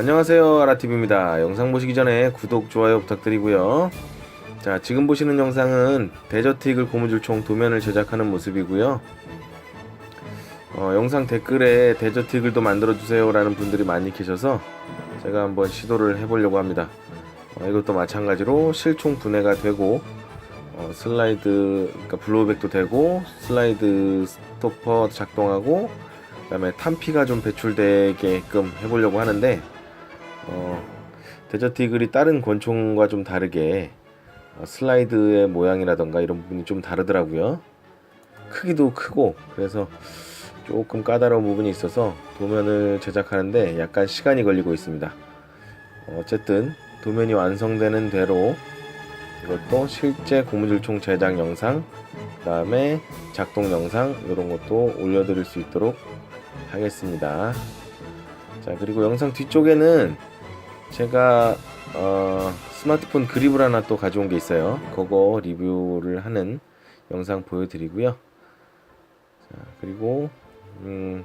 안녕하세요 아라TV입니다. 영상 보시기 전에 구독 좋아요 부탁드리고요. 자 지금 보시는 영상은 데저트 이글 고무줄총 도면을 제작하는 모습이고요. 어, 영상 댓글에 데저트 이글도 만들어 주세요 라는 분들이 많이 계셔서 제가 한번 시도를 해보려고 합니다. 어, 이것도 마찬가지로 실총 분해가 되고 어, 슬라이드 그러니까 블로우백도 되고 슬라이드 스토퍼 작동하고 그 다음에 탄피가 좀 배출되게끔 해보려고 하는데 어, 데저트 이글이 다른 권총과 좀 다르게 어, 슬라이드의 모양이라던가 이런 부분이 좀 다르더라고요. 크기도 크고 그래서 조금 까다로운 부분이 있어서 도면을 제작하는데 약간 시간이 걸리고 있습니다. 어쨌든 도면이 완성되는 대로 이것도 실제 고무줄총 제작 영상 그 다음에 작동 영상 이런 것도 올려드릴 수 있도록 하겠습니다. 자 그리고 영상 뒤쪽에는 제가 어, 스마트폰 그립을 하나 또 가져온 게 있어요. 그거 리뷰를 하는 영상 보여드리고요. 자 그리고 음,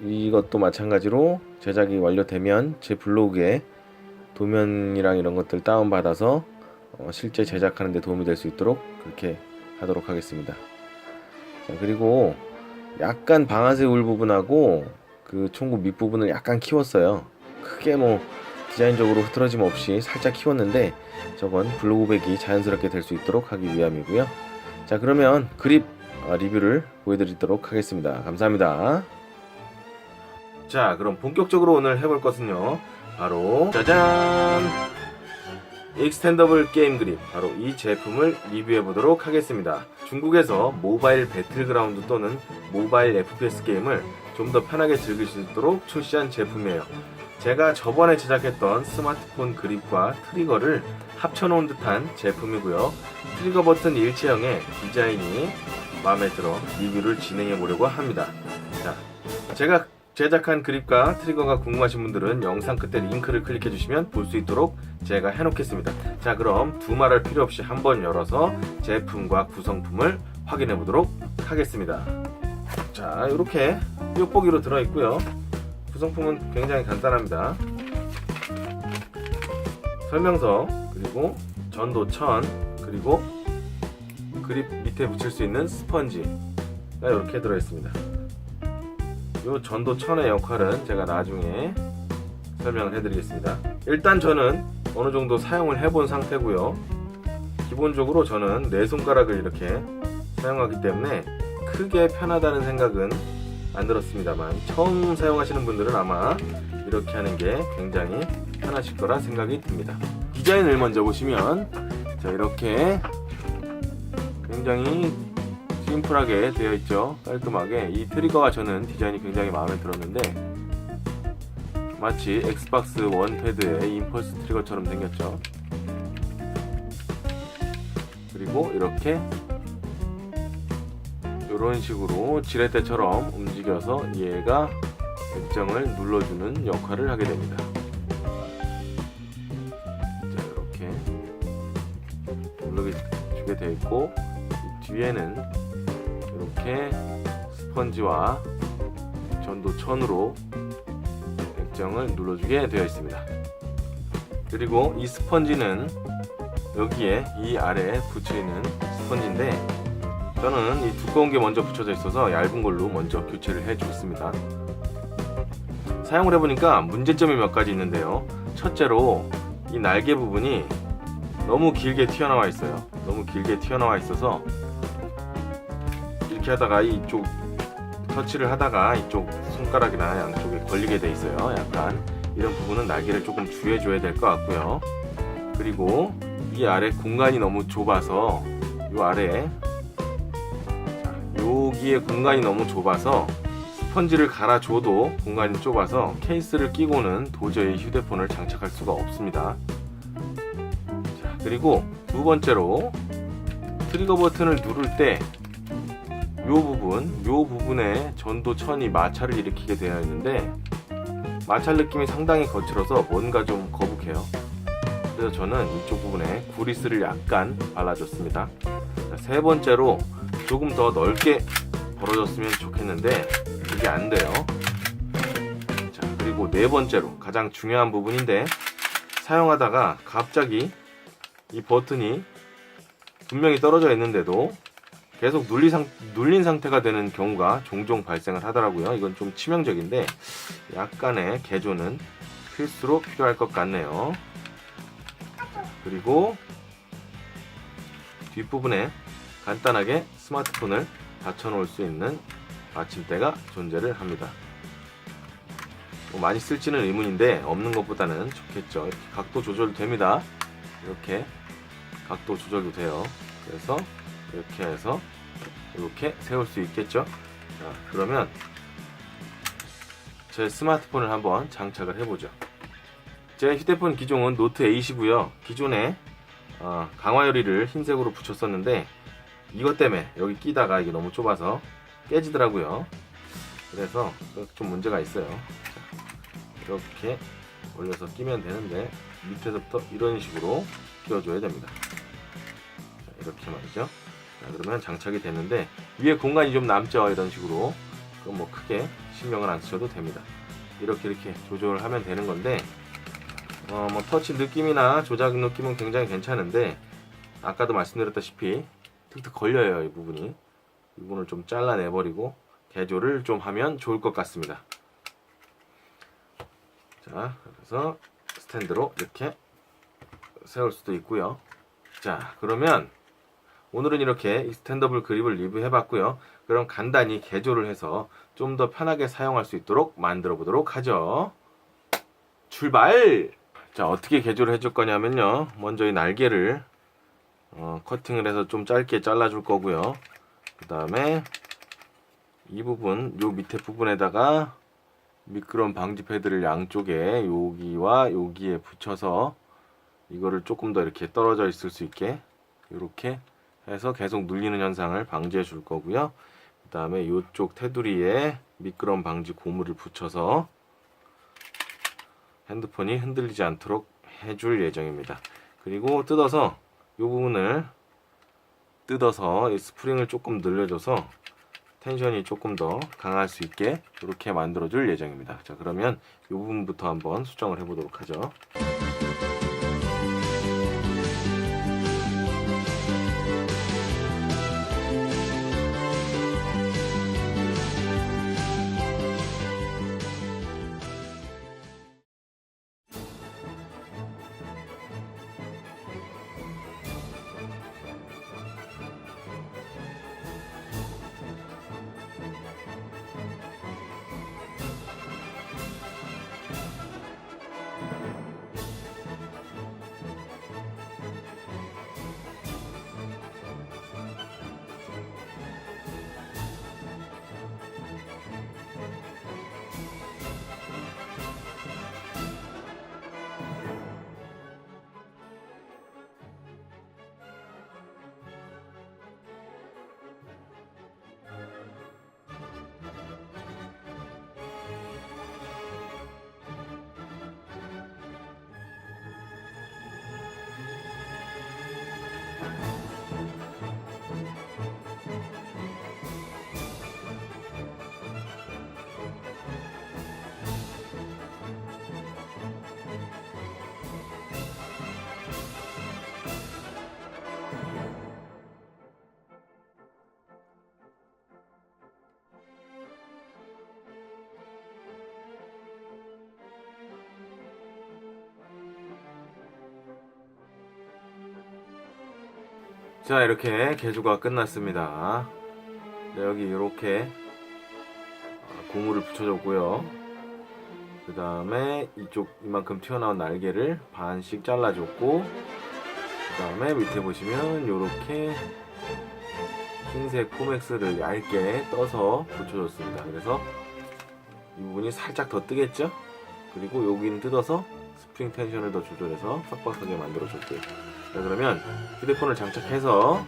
이것도 마찬가지로 제작이 완료되면 제 블로그에 도면이랑 이런 것들 다운받아서 어, 실제 제작하는 데 도움이 될 수 있도록 그렇게 하도록 하겠습니다. 자 그리고 약간 방아쇠 울 부분하고 그 총구 밑부분을 약간 키웠어요. 크게 뭐 디자인적으로 흐트러짐 없이 살짝 키웠는데 저건 블로그백이 자연스럽게 될 수 있도록 하기 위함이고요. 자 그러면 그립 어, 리뷰를 보여드리도록 하겠습니다. 감사합니다. 자 그럼 본격적으로 오늘 해볼 것은요. 바로 짜잔 익스텐더블 게임 그립 바로 이 제품을 리뷰해 보도록 하겠습니다. 중국에서 모바일 배틀그라운드 또는 모바일 FPS 게임을 좀 더 편하게 즐길 수 있도록 출시한 제품이에요. 제가 저번에 제작했던 스마트폰 그립과 트리거를 합쳐놓은 듯한 제품이고요. 트리거 버튼 일체형의 디자인이 마음에 들어 리뷰를 진행해 보려고 합니다. 자, 제가 제작한 그립과 트리거가 궁금하신 분들은 영상 끝에 링크를 클릭해 주시면 볼 수 있도록 제가 해놓겠습니다. 자 그럼 두말할 필요 없이 한번 열어서 제품과 구성품을 확인해 보도록 하겠습니다. 자 이렇게 뾱뽁이로 들어있고요. 구성품은 굉장히 간단합니다. 설명서 그리고 전도천 그리고 그립 밑에 붙일 수 있는 스펀지가 이렇게 들어있습니다. 이 전도 천의 역할은 제가 나중에 설명을 해드리겠습니다. 일단 저는 어느 정도 사용을 해본 상태고요. 기본적으로 저는 네 손가락을 이렇게 사용하기 때문에 크게 편하다는 생각은 안 들었습니다만 처음 사용하시는 분들은 아마 이렇게 하는 게 굉장히 편하실 거라 생각이 듭니다. 디자인을 먼저 보시면 자 이렇게 굉장히 심플하게 되어 있죠. 깔끔하게. 이 트리거가 저는 디자인이 굉장히 마음에 들었는데 마치 엑스박스 원 패드의 임펄스 트리거처럼 생겼죠. 그리고 이렇게 이런 식으로 지렛대처럼 움직여서 얘가 액정을 눌러주는 역할을 하게 됩니다. 자 이렇게 눌러주게 되어 있고 이 뒤에는 이렇게 스펀지와 전도천으로 액정을 눌러주게 되어 있습니다. 그리고 이 스펀지는 여기에 이 아래에 붙여있는 스펀지인데 저는 이 두꺼운 게 먼저 붙여져 있어서 얇은 걸로 먼저 교체를 해줬습니다. 사용을 해보니까 문제점이 몇 가지 있는데요. 첫째로 이 날개 부분이 너무 길게 튀어나와 있어요. 너무 길게 튀어나와 있어서 이렇게 하다가 이쪽 터치를 하다가 이쪽 손가락이나 양쪽에 걸리게 돼 있어요. 약간 이런 부분은 날개를 조금 주해줘야 될 것 같고요. 그리고 이 아래 공간이 너무 좁아서 이 아래 자, 여기에 공간이 너무 좁아서 스펀지를 갈아줘도 공간이 좁아서 케이스를 끼고는 도저히 휴대폰을 장착할 수가 없습니다. 자, 그리고 두 번째로 트리거 버튼을 누를 때 요 부분, 요 부분에 전도천이 마찰을 일으키게 되어 있는데 마찰 느낌이 상당히 거칠어서 뭔가 좀 거북해요. 그래서 저는 이쪽 부분에 구리스를 약간 발라줬습니다. 자, 세 번째로 조금 더 넓게 벌어졌으면 좋겠는데 이게 안 돼요. 그리고 네 번째로 가장 중요한 부분인데 사용하다가 갑자기 이 버튼이 분명히 떨어져 있는데도 계속 눌리 상, 눌린 상태가 되는 경우가 종종 발생을 하더라고요. 이건 좀 치명적인데 약간의 개조는 필수로 필요할 것 같네요. 그리고 뒷부분에 간단하게 스마트폰을 받쳐놓을 수 있는 받침대가 존재를 합니다. 뭐 많이 쓸지는 의문인데 없는 것보다는 좋겠죠. 각도 조절도 됩니다. 이렇게 각도 조절도 돼요. 그래서 이렇게 해서 이렇게 세울 수 있겠죠. 자, 그러면 제 스마트폰을 한번 장착을 해보죠. 제 휴대폰 기종은 노트 8이고요. 기존에 어, 강화요리를 흰색으로 붙였었는데 이것 때문에 여기 끼다가 이게 너무 좁아서 깨지더라고요. 그래서 좀 문제가 있어요. 자, 이렇게 올려서 끼면 되는데 밑에서부터 이런 식으로 끼워줘야 됩니다. 자, 이렇게 말이죠. 자, 그러면 장착이 됐는데 위에 공간이 좀 남죠. 이런 식으로. 그럼 뭐 크게 신경을 안 쓰셔도 됩니다. 이렇게 이렇게 조절을 하면 되는 건데 어, 뭐 터치 느낌이나 조작 느낌은 굉장히 괜찮은데 아까도 말씀드렸다시피 툭툭 걸려요 이 부분이 이 부분을 좀 잘라내버리고 개조를 좀 하면 좋을 것 같습니다 자 그래서 스탠드로 이렇게 세울 수도 있고요 자 그러면 오늘은 이렇게 이 스탠더블 그립을 리뷰해 봤고요. 그럼 간단히 개조를 해서 좀 더 편하게 사용할 수 있도록 만들어 보도록 하죠. 출발! 자 어떻게 개조를 해줄 거냐면요. 먼저 이 날개를 어, 커팅을 해서 좀 짧게 잘라 줄 거고요. 그 다음에 이 부분 요 밑에 부분에다가 미끄럼 방지 패드를 양쪽에 여기와 여기에 붙여서 이거를 조금 더 이렇게 떨어져 있을 수 있게 이렇게 해서 계속 눌리는 현상을 방지해 줄 거고요 그 다음에 이쪽 테두리에 미끄럼 방지 고무를 붙여서 핸드폰이 흔들리지 않도록 해줄 예정입니다. 그리고 뜯어서 이 부분을 뜯어서 이 스프링을 조금 늘려줘서 텐션이 조금 더 강할 수 있게 이렇게 만들어 줄 예정입니다. 자 그러면 이 부분부터 한번 수정을 해보도록 하죠. 자 이렇게 개조가 끝났습니다. 네, 여기 이렇게 고무를 붙여줬고요. 그 다음에 이쪽 이만큼 튀어나온 날개를 반씩 잘라줬고 그 다음에 밑에 보시면 이렇게 흰색 포맥스를 얇게 떠서 붙여줬습니다. 그래서 이 부분이 살짝 더 뜨겠죠? 그리고 여기는 뜯어서 스프링 텐션을 더 조절해서 빡빡하게 만들어 줬고요 자 그러면 휴대폰을 장착해서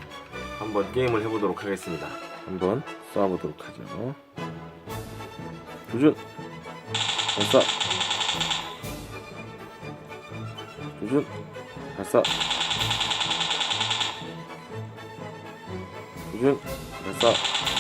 한번 게임을 해보도록 하겠습니다. 한번 쏴보도록 하죠. 조준! 발사! 조준! 발사! 조준! 발사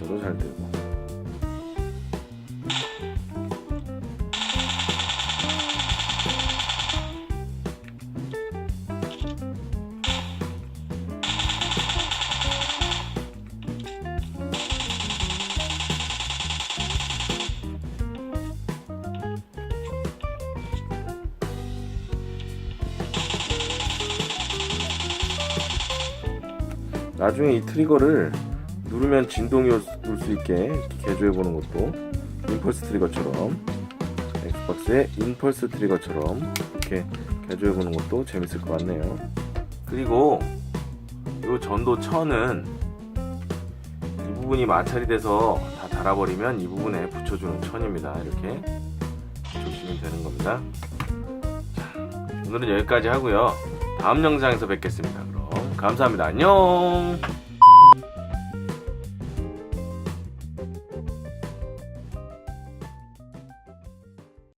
가스도 잘 되고. 나중에 이 트리거를 누르면 진동이 올 수 있게 개조해 보는 것도 임펄스 트리거처럼 엑스박스의 임펄스 트리거처럼 이렇게 개조해 보는 것도 재밌을 것 같네요. 그리고 이 전도 천은 이 부분이 마찰이 돼서 다 달아버리면 이 부분에 붙여주는 천입니다. 이렇게 붙여주시면 되는 겁니다. 자, 오늘은 여기까지 하고요. 다음 영상에서 뵙겠습니다. 그럼 감사합니다. 안녕.